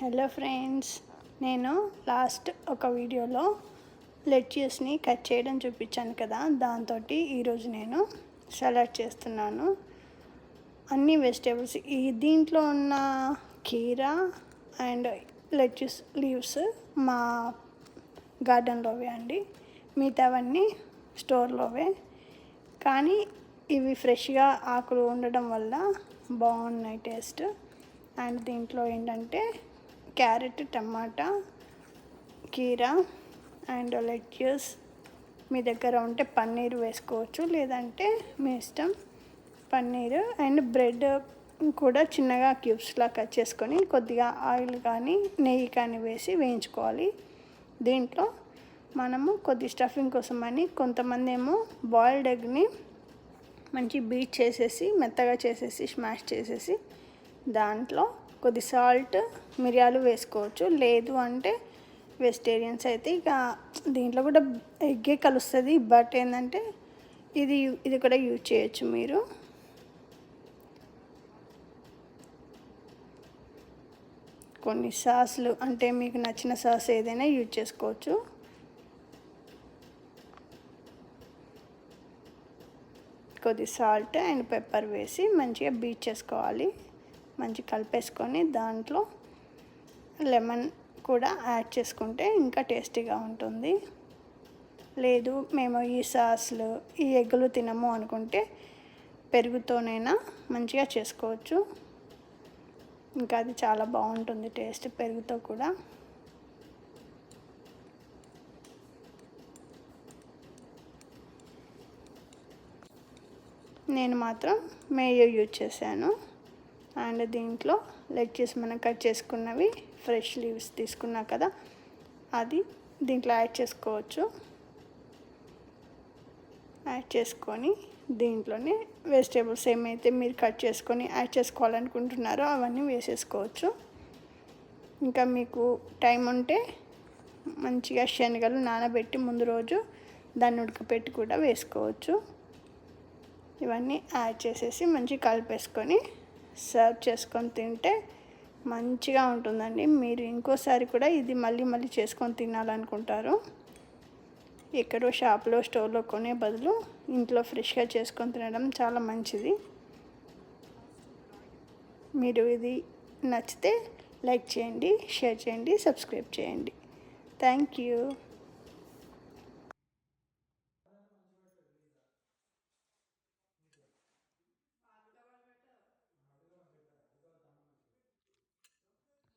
Hello friends నేను last ఒక వీడియోలో లెట్యూస్ని కట్ చేయడం చూపించాను కదా. దాంతో ఈరోజు నేను సలాడ్ చేస్తున్నాను. అన్ని వెజిటేబుల్స్ ఈ దీంట్లో ఉన్న కీరా అండ్ లెట్యూస్ లీవ్స్ మా గార్డెన్లోవే అండి. మిగతావన్నీ స్టోర్లోవే కానీ ఇవి ఫ్రెష్గా ఆకులు ఉండడం వల్ల బాగున్నాయి టేస్ట్ అండ్ దీంట్లో ఏంటంటే క్యారెట్ టమాటా కీరా అండ్ లెట్యూస్ మీ దగ్గర ఉంటే పన్నీర్ వేసుకోవచ్చు. లేదంటే మీ ఇష్టం పన్నీర్ అండ్ బ్రెడ్ కూడా చిన్నగా క్యూబ్స్లా కట్ చేసుకొని కొద్దిగా ఆయిల్ కానీ నెయ్యి కానీ వేసి వేయించుకోవాలి. దీంట్లో మనము కొద్ది స్టఫింగ్ కోసం అని కొంతమంది ఏమో బాయిల్డ్ ఎగ్ని మంచి బీట్ చేసేసి మెత్తగా చేసేసి స్మాష్ చేసేసి దాంట్లో కొద్ది సాల్ట్ మిరియాలు వేసుకోవచ్చు. లేదు అంటే వెజిటేరియన్స్ అయితే ఇక దీంట్లో కూడా ఎగ్గే కలుస్తుంది. బట్ ఏంటంటే ఇది ఇది కూడా యూజ్ చేయొచ్చు మీరు. కొన్ని సాస్లు అంటే మీకు నచ్చిన సాస్ ఏదైనా యూజ్ చేసుకోవచ్చు. కొద్ది సాల్ట్ అండ్ పెప్పర్ వేసి మంచిగా బీట్ చేసుకోవాలి. మంచి కలిపేసుకొని దాంట్లో లెమన్ కూడా యాడ్ చేసుకుంటే ఇంకా టేస్టీగా ఉంటుంది. లేదు మేము ఈ సాస్లు ఈ ఎగ్గులు తినము అనుకుంటే పెరుగుతోనైనా మంచిగా చేసుకోవచ్చు. ఇంకా అది చాలా బాగుంటుంది టేస్ట్ పెరుగుతో కూడా. నేను మాత్రం మేయో యూజ్ చేశాను. అండ్ దీంట్లో లెట్యూస్ మనం కట్ చేసుకున్నవి ఫ్రెష్ లీవ్స్ తీసుకున్నా కదా అది దీంట్లో యాడ్ చేసుకోవచ్చు. యాడ్ చేసుకొని దీంట్లోనే వెజిటేబుల్స్ ఏమైతే మీరు కట్ చేసుకొని యాడ్ చేసుకోవాలనుకుంటున్నారో అవన్నీ వేసేసుకోవచ్చు. ఇంకా మీకు టైం ఉంటే మంచిగా శనగలు నానబెట్టి ముందు రోజు దాన్ని ఉడకపెట్టి కూడా వేసుకోవచ్చు. ఇవన్నీ యాడ్ చేసేసి మంచిగా కలిపేసుకొని సర్వ్ చేసుకొని తింటే మంచిగా ఉంటుందండి. మీరు ఇంకోసారి కూడా ఇది మళ్ళీ మళ్ళీ చేసుకొని తినాలనుకుంటారు. ఎక్కడో షాప్లో స్టోర్లో కొనే బదులు ఇంట్లో ఫ్రెష్గా చేసుకొని తినడం చాలా మంచిది. మీరు ఇది నచ్చితే లైక్ చేయండి షేర్ చేయండి సబ్స్క్రైబ్ చేయండి. Thank you.